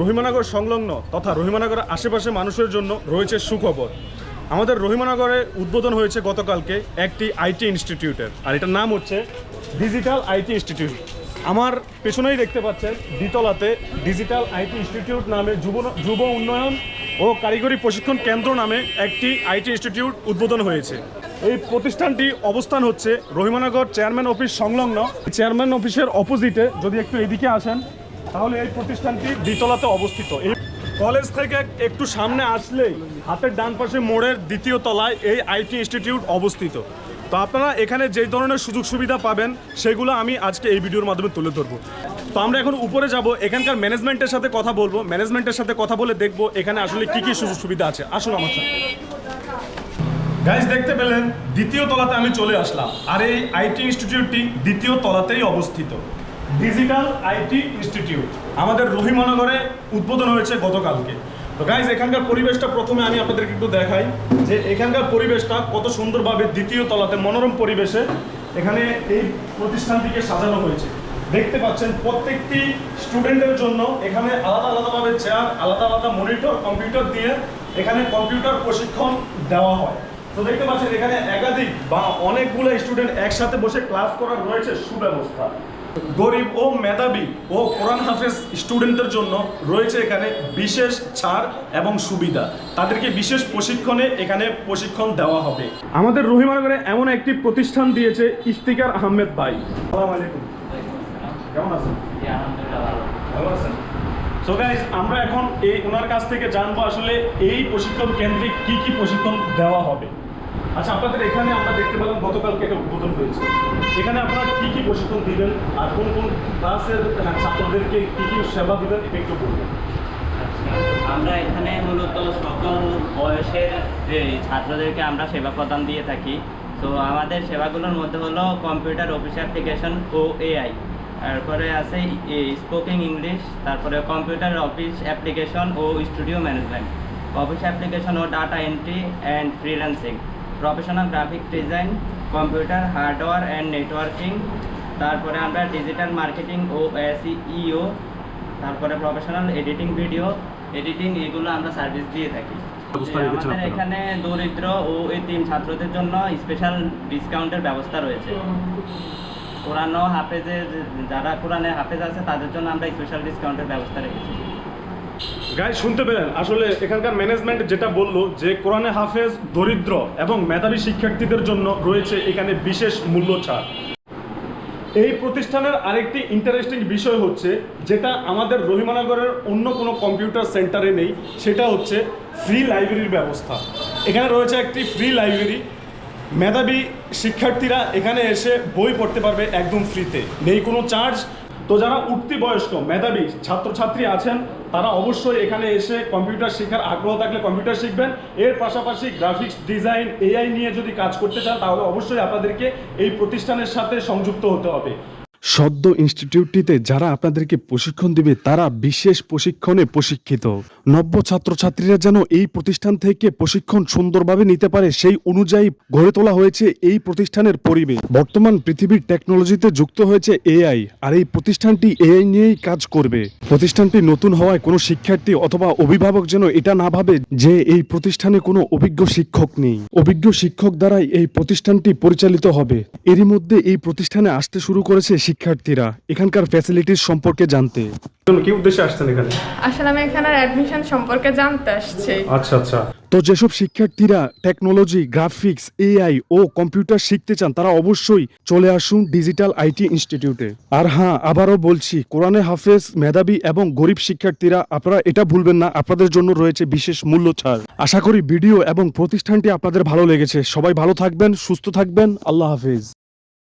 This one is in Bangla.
রহিমানগর সংলগ্ন তথা রহিমানগরের আশেপাশে মানুষের জন্য রয়েছে সুখবর। আমাদের রহিমানগরে উদ্বোধন হয়েছে গতকালকে একটি আইটি ইনস্টিটিউটের, আর এটার নাম হচ্ছে ডিজিটাল আইটি ইনস্টিটিউট। আমার পেছনেই দেখতে পাচ্ছেন দ্বিতলাতে ডিজিটাল আইটি ইনস্টিটিউট নামে যুব যুব উন্নয়ন ও কারিগরি প্রশিক্ষণ কেন্দ্র নামে একটি আইটি ইনস্টিটিউট উদ্বোধন হয়েছে। এই প্রতিষ্ঠানটি অবস্থান হচ্ছে রহিমানগর চেয়ারম্যান অফিস সংলগ্ন। চেয়ারম্যান অফিসের অপোজিটে, যদি একটু এদিকে আসেন তাহলে এই প্রতিষ্ঠানটি দ্বিতলাতে অবস্থিত। এই কলেজ থেকে একটু সামনে আসলেই হাতের ডান পাশে মোড়ের দ্বিতীয় তলায় এই আইটি ইনস্টিটিউট অবস্থিত। তো আপনারা এখানে যে ধরনের সুযোগ সুবিধা পাবেন, সেগুলো আমি আজকে এই ভিডিওর মাধ্যমে তুলে ধরবো। তো আমরা এখন উপরে যাব। এখানকার ম্যানেজমেন্টের সাথে কথা বলব। ম্যানেজমেন্টের সাথে কথা বলে দেখব এখানে আসলে কি কি সুযোগ সুবিধা আছে। আসুন আমার সাথে। গাইজ দেখতে পেলেন, দ্বিতীয় তলাতে আমি চলে আসলাম। আর এই আইটি ইনস্টিটিউটটি দ্বিতীয় তলাতেই অবস্থিত। ডিজিটাল আইটি ইনস্টিটিউট আমাদের রহিমনগরে উদ্বোধন হয়েছে গতকালকে। তো গাইজ এখানকার পরিবেশটা প্রথমে আমি আপনাদেরকে একটু দেখাই যে এখানকার পরিবেশটা কত সুন্দরভাবে দ্বিতীয় তলাতে মনোরম পরিবেশে এখানে এই প্রতিষ্ঠানটিকে সাজানো হয়েছে। দেখতে পাচ্ছেন প্রত্যেকটি স্টুডেন্টের জন্য এখানে আলাদা আলাদাভাবে চেয়ার, আলাদা আলাদা মনিটর, কম্পিউটার দিয়ে এখানে কম্পিউটার প্রশিক্ষণ দেওয়া হয়। তো দেখতে পাচ্ছেন এখানে একাধিক বা অনেকগুলো স্টুডেন্ট একসাথে বসে ক্লাস করার রয়েছে সুব্যবস্থা। গরিব ও মেধাবী ও কোরআন হাফেজ স্টুডেন্টদের জন্য রয়েছে এখানে বিশেষ ছাড় এবং সুবিধা। তাদেরকে বিশেষ প্রশিক্ষণে এখানে প্রশিক্ষণ দেওয়া হবে। আমাদের রহিমানগরে এমন একটি প্রতিষ্ঠান দিয়েছে ইফতিকার আহমেদ ভাই। আসসালামু আলাইকুম। কেমন আছেন? ভালো। আছেন? সো গাইজ আমরা এখন এই ওনার কাছ থেকে জানব আসলে এই প্রশিক্ষণ কেন্দ্রে কি কি প্রশিক্ষণ দেওয়া হবে। আচ্ছা আপনাদের এখানে আমরা দেখতে পেলাম গতকালকে একটা উদ্বোধন হয়েছে। এখানে আপনারা কি কি প্রশিক্ষণ দিবেন আর কোন কোন ক্লাসের হ্যাঁ, ছাত্রদেরকে কি কি সেবা দিবেন এটা একটু বলবেন আমরা এখানে মূলত সকল বয়সের ছাত্রদেরকে আমরা সেবা প্রদান দিয়ে থাকি তো আমাদের সেবাগুলোর মধ্যে হলো কম্পিউটার অফিস অ্যাপ্লিকেশন ও এআই। তারপরে আছে স্পোকিং ইংলিশ তারপরে কম্পিউটার অফিস অ্যাপ্লিকেশন ও studio management. Office application O data entry and freelancing. Professional graphic design computer hardware and networking তারপরে আমরা ডিজিটাল মার্কেটিং ও এসইও তারপরে প্রফেশনাল এডিটিং ভিডিও এডিটিং এগুলো আমরা সার্ভিস দিয়ে থাকি। আমাদের এখানে দরিদ্র ও এতিম ছাত্রদের জন্য স্পেশাল ডিসকাউন্টের ব্যবস্থা রয়েছে। কোরআন হাফেজের যারা কোরআনে হাফেজ আছে তাদের জন্য আমরা স্পেশাল ডিসকাউন্টের ব্যবস্থা রেখেছি। গাই শুনতে পেলেন? আসলে এখানকার ম্যানেজমেন্ট যেটা বলল যে, কোরআনে হাফেজ দরিদ্র এবং মেধাবী শিক্ষার্থীদের জন্য রয়েছে এখানে বিশেষ মূল্য ছাড় এই প্রতিষ্ঠানের আরেকটি ইন্টারেস্টিং বিষয় হচ্ছে যেটা আমাদের রহিমানগরের অন্য কোনো কম্পিউটার সেন্টারে নেই, সেটা হচ্ছে ফ্রি লাইব্রেরির ব্যবস্থা। এখানে রয়েছে একটি ফ্রি লাইব্রেরি মেধাবী শিক্ষার্থীরা এখানে এসে বই পড়তে পারবে একদম ফ্রিতে। নেই কোনো চার্জ। তো যারা উঠতি বয়স্ক মেধাবী ছাত্রছাত্রী আছেন, তারা অবশ্যই এখানে এসে কম্পিউটার শেখার আগ্রহ থাকলে কম্পিউটার শিখবেন। এর পাশাপাশি গ্রাফিক্স ডিজাইন, এআই নিয়ে যদি কাজ করতে চান, তাহলে অবশ্যই আপনাদেরকে এই প্রতিষ্ঠানের সাথে সংযুক্ত হতে হবে। সদ্য ইনস্টিটিউটটিতে যারা আপনাদেরকে প্রশিক্ষণ দিবে, তারা বিশেষ প্রশিক্ষণে প্রশিক্ষিত। নব্য ছাত্রছাত্রীরা যেন এই প্রতিষ্ঠান থেকে প্রশিক্ষণ সুন্দরভাবে নিতে পারে, সেই অনুযায়ী গড়ে তোলা হয়েছে এই প্রতিষ্ঠানের পরিবেশ। বর্তমান পৃথিবীর টেকনোলজিতে যুক্ত হয়েছে এআই আর এই প্রতিষ্ঠানটি এআই নিয়েই কাজ করবে। প্রতিষ্ঠানটি নতুন হওয়ায় কোনো শিক্ষার্থী অথবা অভিভাবক যেন এটা না ভাবে যে এই প্রতিষ্ঠানে কোনো অভিজ্ঞ শিক্ষক নেই। অভিজ্ঞ শিক্ষক দ্বারাই এই প্রতিষ্ঠানটি পরিচালিত হবে। এরই মধ্যে এই প্রতিষ্ঠানে আসতে শুরু করেছে শিক্ষার্থীরা এখানকার ফ্যাসিলিটিস সম্পর্কে জানতে। কি উদ্দেশ্যে আসছেন এখানে? আসলে আমি এখানে অ্যাডমিশন সম্পর্কে জানতে আসছি। আচ্ছা আচ্ছা। তো যেসব শিক্ষার্থীরা টেকনোলজি গ্রাফিক্স এআই ও কম্পিউটার শিখতে চান তারা অবশ্যই চলে আসুন ডিজিটাল আইটি ইনস্টিটিউটে আর হ্যাঁ আবারও বলছি কোরআনে হাফেজ মেধাবী এবং গরিব শিক্ষার্থীরা আপনারা এটা ভুলবেন না আপনাদের জন্য রয়েছে বিশেষ মূল্য ছাড় আশা করি ভিডিও এবং প্রতিষ্ঠানটি আপনাদের ভালো লেগেছে। সবাই ভালো থাকবেন সুস্থ থাকবেন আল্লাহ হাফেজ।